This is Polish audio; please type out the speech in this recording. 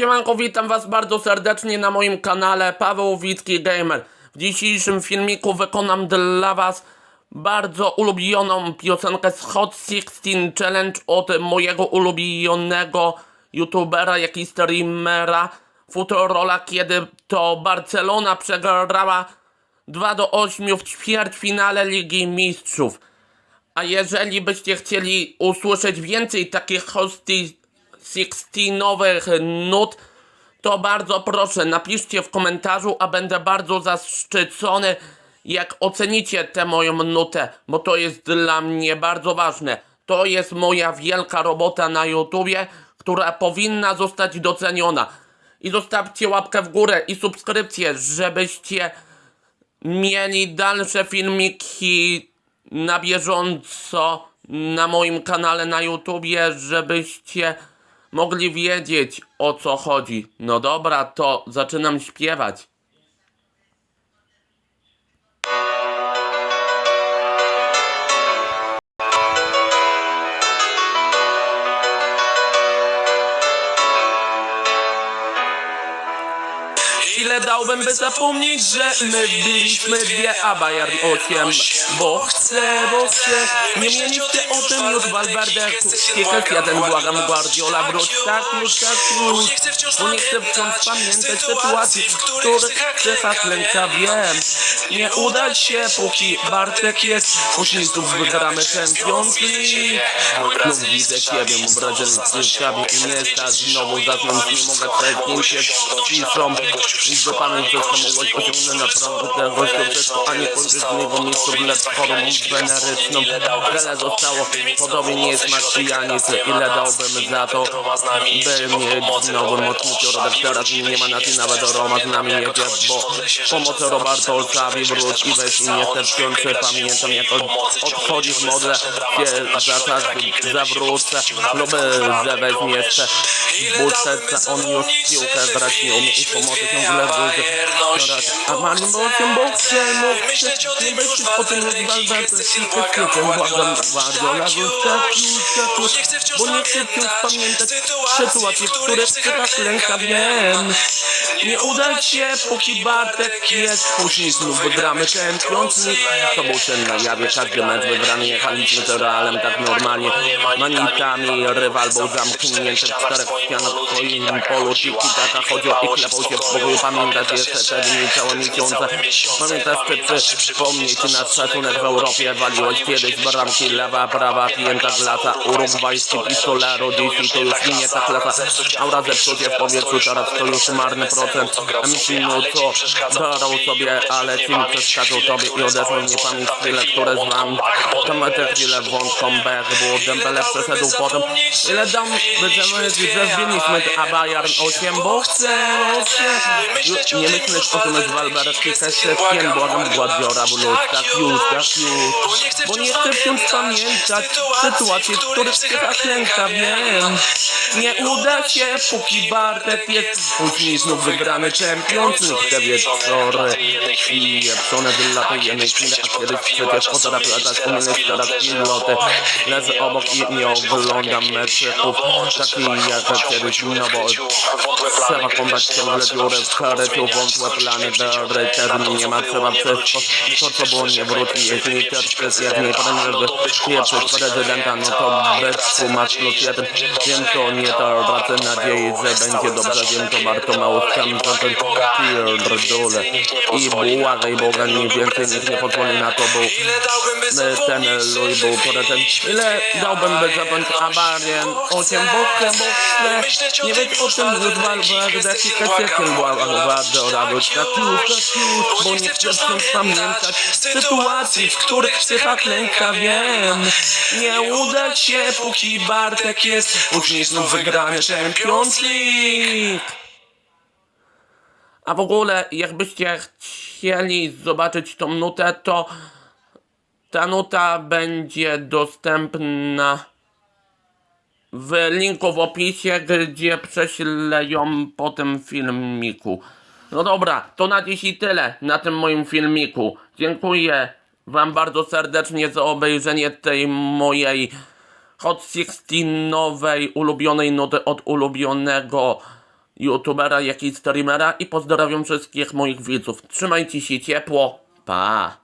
Siemanko, witam was bardzo serdecznie na moim kanale Paweł Witki Gamer. W dzisiejszym filmiku wykonam dla was bardzo ulubioną piosenkę z Hot 16 Challenge od mojego ulubionego youtubera, jak i streamera Futurola, kiedy to Barcelona przegrała 2 do 8 w ćwierćfinale Ligi Mistrzów. A jeżeli byście chcieli usłyszeć więcej takich hosty 16-nowych nut, to bardzo proszę, napiszcie w komentarzu, a będę bardzo zaszczycony, jak ocenicie tę moją nutę, bo to jest dla mnie bardzo ważne. To jest moja wielka robota na YouTubie, która powinna zostać doceniona. I zostawcie łapkę w górę i subskrypcję, żebyście mieli dalsze filmiki na bieżąco na moim kanale na YouTubie, żebyście mogli wiedzieć o co chodzi. No dobra, to zaczynam śpiewać. Ile dałbym, by zapomnieć, że my wbiliśmy dwie, a Bayern osiem? Bo chcę, bo chcę. Nie mieliście o tym już Valverde. Kiekes jeden, błagam Guardiola Wróć tak już, tak już. Bo nie chcę wciąż pamiętać sytuacji W których cecha klęka wiem Nie uda się, póki Bartek jest. Później znów wygramy Champions League. Znów widzę ciebie, mu Brazylijczykawi I nie stać znowu zasnąć Nie mogę przegnąć się z ciszą i do pamięć został osiągnąć naprawdę wszystko, a nie miejscu w lecz chorobą weneryczną. Wiele zostało, podobnie nie jest Maksijanic, ile dałbym za to, by mieć znowu mocny środek, teraz nie ma na tym nawet Roma z nami jedzie, bo pomoc Roberto Olsawi wróć i weź i niestety pamiętam jak od- odchodzisz modlę się za czas zawrócę, lub że weźmie jeszcze Busquets, on już piłkę grać nie umie i pomocy ciągle teraz. A Marin Bosiem, bo chcę, no chcę, nie weźcie po tym Valverde, tylko kwiecie, błagam, Guardiola, już tak, już tak, już, bo nie chcę wciąż pamiętać. sytuacji, w których tak lęka wiem. Nie uda się, póki Bartek jest, później znów wygramy Champions League. To był sen na jawie, każdy mecz wygrany, jechaliśmy z Realem tak normalnie, manitami, rywal był zamknięty w czterech ścianach w swoim polu, tiki taka chodził i klepał się w pokoju, pamiętać jeszcze te dni, całe miesiące, pamiętasz czy przypomnieć nasz szacunek w Europie, waliłeś kiedyś bramki, lewa, prawa, pięta glata, urugwajski pistolero, dzisiaj to już nie ta klasa, aura zepsucie w powietrzu, teraz to już marny procent, MC no co, darał sobie, ale film przeszkadzał tobie i odeszły w niepamięć chwile, które znam, tam te chwile wątką bech, było Dembele przeszedł potem, ile dam, będziemy, że wbiliśmy, a Bayern 8, bo chcę, bo chcę, Ju- nie myśleć o tym, że Valverde Kiekes pien, błagam Guardiola, bo tak już, tak już, bo nie chcę wciąż pamiętać sytuacji, w których chyba klęka, wiem, nie uda się, póki Bartek jest, później znów wygrany Champions League, te wieczory. i jebczone wylatujemy chwilę, a kiedyś przecież potrafił latać umiejętność teraz piloty, leżę obok i nie oglądam meczów, takich jak kiedyś, no bo trzeba kąpać ciągle dziurę w kareciu, wątłe plany, dobry termin nie ma, trzeba wszystko, to co było nie wróci, jeśli też przez jednej prędzy pieprzyć prezydenta, no to beczku masz plus jeden, wiem to nie to, tracę nadziei, że będzie dobrze, wiem to Bartomeusz sam za ten pierdolę i błagaj Boga, nie więcej nikt nie pozwoli na to, bo e, ten Louis był prezent. Ile dałbym by zacząć awarię? 8 bokiem, bo chcę nie wiedzieć o tym, że kasiekiem była bardzo radość. Tak już, tak już, bo nie chcę pamiętać sytuacji, w których psycha klęka, wiem. Nie uda się, póki Bartek jest, później znów wygrany Champions League. A w ogóle, jakbyście chcieli zobaczyć tą nutę, to ta nuta będzie dostępna w linku w opisie, gdzie prześlę ją po tym filmiku. No dobra, to na dziś i tyle na tym moim filmiku. Dziękuję Wam bardzo serdecznie za obejrzenie tej mojej Hot 16 nowej ulubionej nuty od ulubionego youtubera, jak i streamera i pozdrawiam wszystkich moich widzów. Trzymajcie się ciepło. Pa!